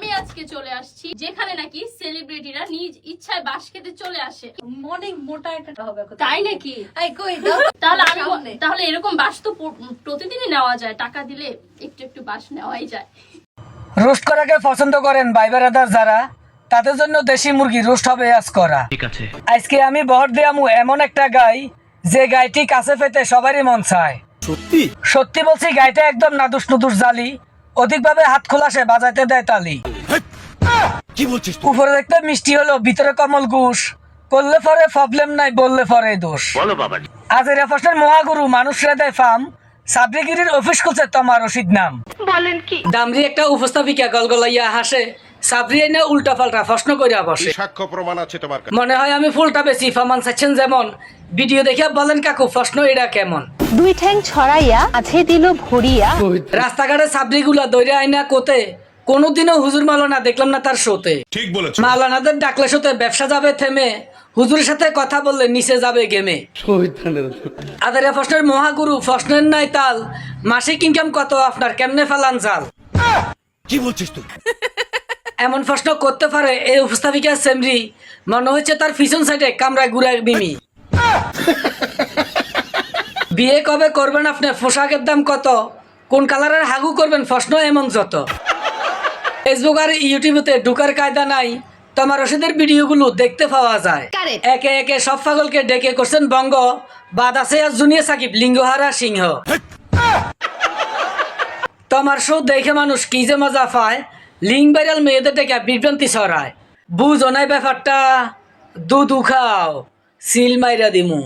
আমি আজকে চলে আসছি যেখানে নাকি সেলিব্রিটিরা নিজ ইচ্ছায় বাস খেতে চলে আসে। অনেক মোটা একটা হবে তাই নাকি? এই কই দাও তাহলে আমি তাহলে এরকম বাস তো প্রতিদিনই নেওয়া যায় টাকা দিলে একটু একটু বাস নেওয়াই যায়। রোস্ট করাকে পছন্দ করেন ভাই বেড়াদার যারা তাদের জন্য দেশি মুরগি রোস্ট হবে আজ করা। ঠিক আছে। আজকে আমি বহর দিয়ামু এমন একটা গাই যে গাইটি কাছে পেতে সবারই মন চায়। সত্যি? সত্যি বলছি গাইটা একদম নাদুস নুদুস জালি অধিকভাবে হাত খোলাসে বাজাইতে দেয় তালি। কি বলছিস উপরে দেখতে মিষ্টি হলো ভিতরে কমল ঘুষ। করলে পরে প্রবলেম নাই বললে পরে দোষ। বলো বাবা। আজ এর প্রশ্নের মহাগুরু মানুষরা দেয় ফার্ম সাবরিগিরির অফিস খুলছে তোমার রশিদ নাম। বলেন কি? দামরি একটা উপস্থাপিকা গলগলাইয়া হাসে। সাবরি এনে উল্টা পাল্টা প্রশ্ন করিয়া বসে। সাক্ষ্য প্রমাণ আছে তোমার কাছে। মনে হয় আমি ফুলটা বেশি ফামান চাচ্ছেন যেমন। ভিডিও দেখিয়া বলেন কাকু প্রশ্ন এটা কেমন? দুই ঠ্যাং ছড়াইয়া মাঝে দিল ভরিয়া। রাস্তাঘাটে সাবরিগুলা দৈরে আইনা কোতে কোনোদিনও হুজুর মালানা দেখলাম না তার শোতে ঠিক বলেছ। মালানাদের ডাকলে শোতে ব্যবসা যাবে থেমে হুজুরের সাথে কথা বললে নিচে যাবে গেমে। আদারিয়া প্রশ্নের মহাগুরু প্রশ্নের নাই তাল। মাসিক ইনকাম কত আপনার কেমনে ফেলান জাল? কি বলছিস তুই? এমন প্রশ্ন করতে পারে এই উপস্থাপিকা সেমরি মনে হচ্ছে তার পিছন সাইডে কামরায় ঘুরে মিমি বিয়ে কবে করবেন আপনি পোশাকের দাম কত? কোন কালারের হাগু করবেন? প্রশ্ন এমন যত। ফেসবুক আর ইউটিউবেতে ঢুকার কায়দা নাই তোমার রশিদের ভিডিওগুলো দেখতে পাওয়া যায়। একে একে সব পাগলকে ডেকে করছেন বঙ্গ বাদ আছে আর জুনিয়া সাকিব লিঙ্গহারা সিংহ। তোমার শো দেখে মানুষ কি যে মজা পায়? লিঙ্ক ভাইরাল মেয়েদের ডেকে বিভ্রান্তি ছড়ায় বুঝ অনায় ব্যাপারটা? দুধ উখাও সিল মাইরা দিমু।